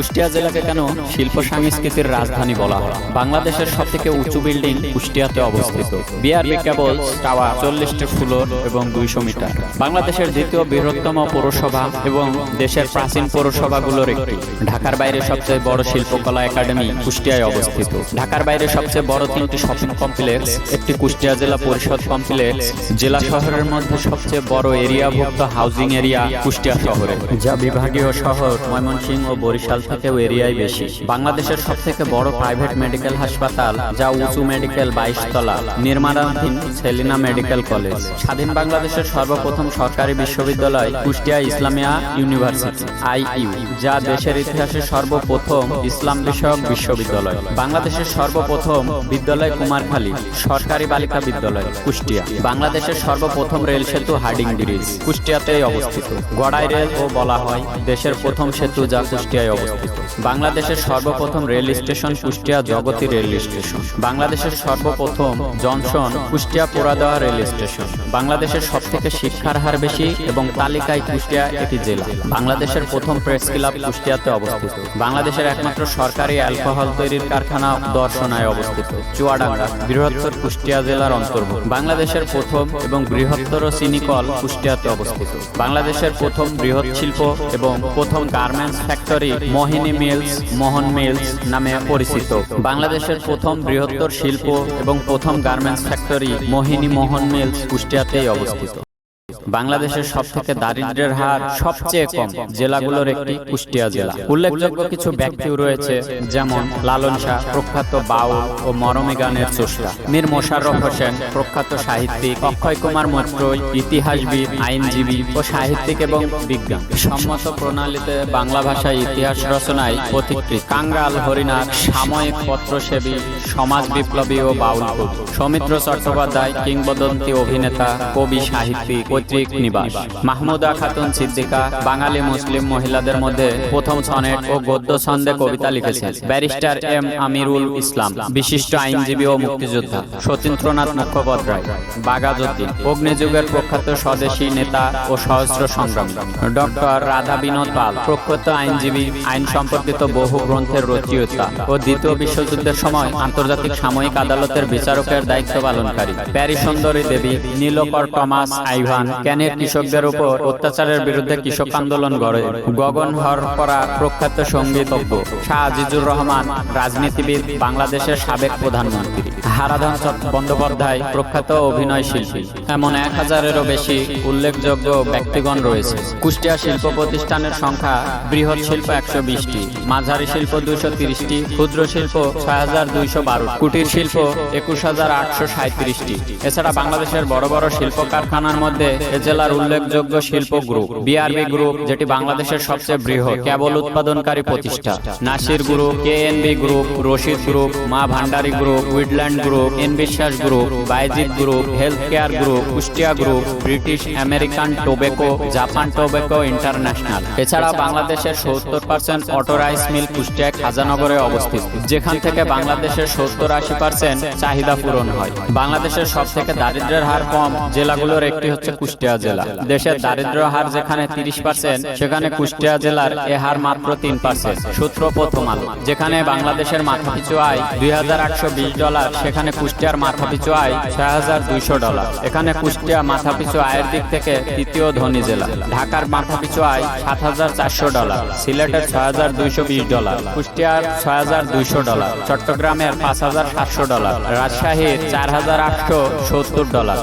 কুষ্টিয়া জেলাকে কেন শিল্প সংস্কৃতির রাজধানী বলা হয়? বাংলাদেশের সব থেকে উঁচু বিল্ডিং কুষ্টিয়াতে অবস্থিত। বিআরবি কেবল টাওয়ার চল্লিশটি ফ্লোর এবং দুইশো মিটার। বাংলাদেশের দ্বিতীয় বৃহত্তম পৌরসভা এবং দেশের প্রাচীন পৌরসভাগুলোর একটি। ঢাকার বাইরে সবচেয়ে বড় শিল্পকলা একাডেমি কুষ্টিয়ায় অবস্থিত। ঢাকার বাইরে সবচেয়ে বড় তিনটি শপিং কমপ্লেক্স, একটি কুষ্টিয়া জেলা পরিষদ কমপ্লেক্স, জেলা শহরের মধ্যে সবচেয়ে বড় এরিয়াভুক্ত হাউজিং এরিয়া কুষ্টিয়া শহরে। যা বিভাগীয় শহর ময়মনসিংহ ও বরিশাল থেকেও এরিয়ায় বেশি। বাংলাদেশের সব থেকে বড় প্রাইভেট মেডিকেল হাসপাতাল, যা উঁচু মেডিকেল নির্মাণাধীন সেলিনা মেডিকেল কলেজ। স্বাধীন বাংলাদেশের সর্বপ্রথম সরকারি বিশ্ববিদ্যালয় কুষ্টিয়া ইসলামিয়া ইউনিভার্সিটি, আইইউ, যা দেশের ইতিহাসে সর্বপ্রথম ইসলাম বিষয়ক বিশ্ববিদ্যালয়। বাংলাদেশের সর্বপ্রথম বিদ্যালয় কুমারখালী, সরকারি বালিকা বিদ্যালয়, কুষ্টিয়া। বাংলাদেশের সর্বপ্রথম রেল সেতু হার্ডিং ব্রিজ, কুষ্টিয়াতেই অবস্থিত। গড়াই রেল ও বলা হয় দেশের প্রথম সেতু যা কুষ্টিয়ায় অবস্থিত। বাংলাদেশের সর্বপ্রথম rail station Kushtia Jagati rail station. বাংলাদেশের সর্বপ্রথম junction Kushtia Poradah rail station. বাংলাদেশের সব থেকে শিক্ষার হার বেশি এবং তালিকায় কুষ্টিয়া একটি জেলা। বাংলাদেশের প্রথম প্রেস ক্লাব কুষ্টিয়াতে অবস্থিত। বাংলাদেশের একমাত্র সরকারি অ্যালকোহল তৈরির কারখানা দর্শনায় অবস্থিত। চুয়াডাঙ্গা, বৃহত্তর কুষ্টিয়া জেলার অন্তর্ভুক্ত। বাংলাদেশের প্রথম এবং বৃহত্তর চিনিকল কুষ্টিয়াতে অবস্থিত। বাংলাদেশের প্রথম বৃহৎ শিল্প এবং প্রথম garments factory Mohini mills, Mohan mills নামে পরিচিত। বাংলাদেশের প্রথম বৃহত্তর শিল্প এবং প্রথম garments factory Mohini Mohan mills কুষ্টিয়াতেই অবস্থিত। বাংলাদেশের সব থেকে দারিদ্র্যের হার সবচেয়ে কম জেলাগুলোর একটি কুষ্টিয়া জেলা। উল্লেখযোগ্য কিছু ব্যক্তিও রয়েছে যেমন লালন শাহ প্রখ্যাত বাউল ও মরমী গানের স্রষ্টা। মীর মোশাররফ হোসেন প্রখ্যাত সাহিত্যিক অক্ষয় কুমার মৈত্রই ইতিহাসবিদ আইনজীবী ও সাহিত্যিক এবং বিজ্ঞান। সম্মত প্রণালীতে বাংলা ভাষায় ইতিহাস রচনায় পথিকৃত কাঙ্গাল হরিনাথ সাময়িক পত্রসেবী সমাজ বিপ্লবী ও বাউল কবি। সৌমিত্র চট্টোপাধ্যায় কিংবদন্তি অভিনেতা কবি সাহিত্যিক পৈতৃক নিবাস। মাহমুদা খাতুন সিদ্দিকা, বাঙালি মুসলিম মহিলাদের মধ্যে প্রথম সনেট ও গদ্য ছন্দে কবিতা লিখেছেন। ব্যারিস্টার এম আমিরুল ইসলাম, বিশিষ্ট আইনজীবী ও মুক্তিযোদ্ধা। সতীন্দ্রনাথ মুখোপাধ্যায়, বাগাজুদ্দিন, অগ্নিযুগের প্রখ্যাত স্বদেশী নেতা ও সহস্র সংগ্রামী। ডক্টর রাধা বিনোদ পাল, প্রখ্যাত আইনজীবী, আইন সম্পর্কিত বহু গ্রন্থের রচয়িতা ও দ্বিতীয় বিশ্বযুদ্ধের সময় আন্তর্জাতিক সাময়িক আদালতের বিচারকের দায়িত্ব পালনকারী। প্যারি সুন্দরী দেবী, নীলকর টমাস আইভান ক্যানের কৃষকদের উপর অত্যাচারের বিরুদ্ধে কৃষক আন্দোলন গড়ে? গগন হর করা প্রখ্যাত সঙ্গীতজ্ঞ শাহ আজিজুর রহমান রাজনীতিবিদ বাংলাদেশের সাবেক প্রধানমন্ত্রী। হারাধন বন্দ্যোপাধ্যায় প্রখ্যাত অভিনয় শিল্পী। এমন এক হাজারেরও বেশি উল্লেখযোগ্য ব্যক্তিগণ রয়েছে। কুষ্টিয়া শিল্প প্রতিষ্ঠানের সংখ্যা বৃহৎ শিল্প একশো বিশটি মাঝারি শিল্প দুইশো তিরিশটি ক্ষুদ্র শিল্প ছয় হাজার দুইশো বারো। কুটির শিল্প একুশ হাজার আটশো সাঁত্রিশটি এছাড়া বাংলাদেশের বড় বড় শিল্প কারখানার মধ্যে জেলার উল্লেখযোগ্য শিল্প গ্রুপ বিআরবি গ্রুপ, যেটি বাংলাদেশের সবচেয়ে বৃহৎ কেবল উৎপাদনকারী প্রতিষ্ঠান Nasir group KNB group, Rashid group, Ma Bhandari group, উইডল্যান্ড group N Biswas group, বাইজিৎ group health care group, Kushtia group, British American tobacco, Japan tobacco international. এছাড়া বাংলাদেশের সত্তর percent auto rice mill Kushtia খাজানগরে অবস্থিত, যেখান থেকে বাংলাদেশের সত্তর আশি পার্সেন্ট চাহিদা পূরণ হয়। বাংলাদেশের সব থেকে দারিদ্র্যের হার কম জেলাগুলোর একটি হচ্ছে কুষ্টিয়া। জেলা। দেশের দারিদ্র হার যেখানে তিরিশ পার্সেন্ট সেখানে কুষ্টিয়া জেলার এ হার মাত্র তিন পার্সেন্ট। সূত্র প্রথম আলো যেখানে বাংলাদেশের মাথাপিছু আয় দুই হাজার আটশো বিশ ডলার সেখানে কুষ্টিয়ার মাথাপিছু আয় ছয় হাজার দুইশো ডলার। এখানে কুষ্টিয়া মাথাপিছু আয়ের দিক থেকে তৃতীয় ধনী জেলা। ঢাকার মাথাপিছু আয় সাত হাজার চারশো ডলার। সিলেটের ছয় হাজার দুইশো বিশ ডলার। কুষ্টিয়ার ছয় হাজার দুইশো ডলার। চট্টগ্রামের পাঁচ হাজার সাতশো ডলার। রাজশাহীর চার হাজার আটশো সত্তর ডলার।